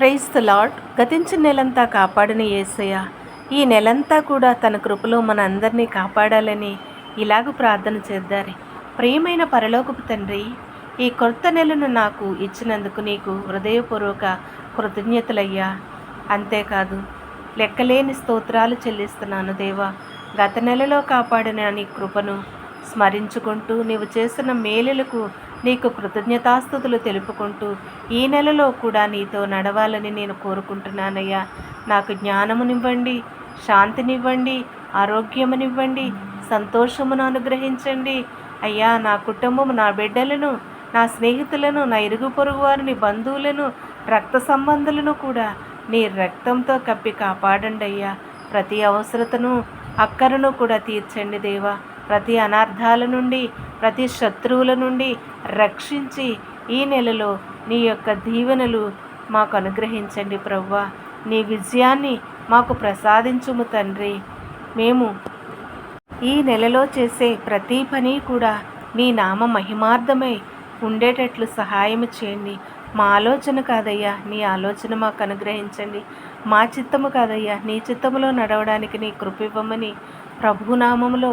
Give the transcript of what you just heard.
Praise the lord గతించిన నెలంతా కాపాడిన ఏసయ్య. ఈ నెలంతా కూడా తన కృపలో మన అందరినీ కాపాడాలని ఇలాగ ప్రార్థన చేద్దారి. ప్రియమైన పరలోకపు తండ్రి ఈ కొత్త నెలను నాకు ఇచ్చినందుకు నీకు హృదయపూర్వక కృతజ్ఞతలయ్యా. అంతేకాదు లెక్కలేని స్తోత్రాలు చెల్లిస్తున్నాను దేవా. గత నెలలో కాపాడిన నీ కృపను స్మరించుకుంటూ నీవు చేసిన మేలులకు నీకు కృతజ్ఞతాస్థుతులు తెలుపుకుంటూ ఈ నెలలో కూడా నీతో నడవాలని నేను కోరుకుంటున్నానయ్యా. నాకు జ్ఞానమునివ్వండి శాంతినివ్వండి ఆరోగ్యమునివ్వండి సంతోషమును అనుగ్రహించండి. అయ్యా నా కుటుంబం నా బిడ్డలను నా స్నేహితులను నా ఇరుగు పొరుగు వారిని బంధువులను రక్త సంబంధులను కూడా నీ రక్తంతో కప్పి కాపాడండి అయ్యా. ప్రతి అవసరతను అక్కరను కూడా తీర్చండి దేవా. ప్రతి అనార్థాల నుండి ప్రతి శత్రువుల నుండి రక్షించి ఈ నెలలో నీ యొక్క దీవెనలు మాకు అనుగ్రహించండి ప్రవ్వా. నీ విజయాన్ని మాకు ప్రసాదించుము తండ్రి. మేము ఈ నెలలో చేసే ప్రతి పని కూడా నీ నామ మహిమార్థమై ఉండేటట్లు సహాయం చేయండి. మా ఆలోచన కాదయ్యా నీ ఆలోచన మాకు అనుగ్రహించండి. మా చిత్తము కాదయ్యా నీ చిత్తములో నడవడానికి నీ కృపివ్వమని ప్రభునామంలో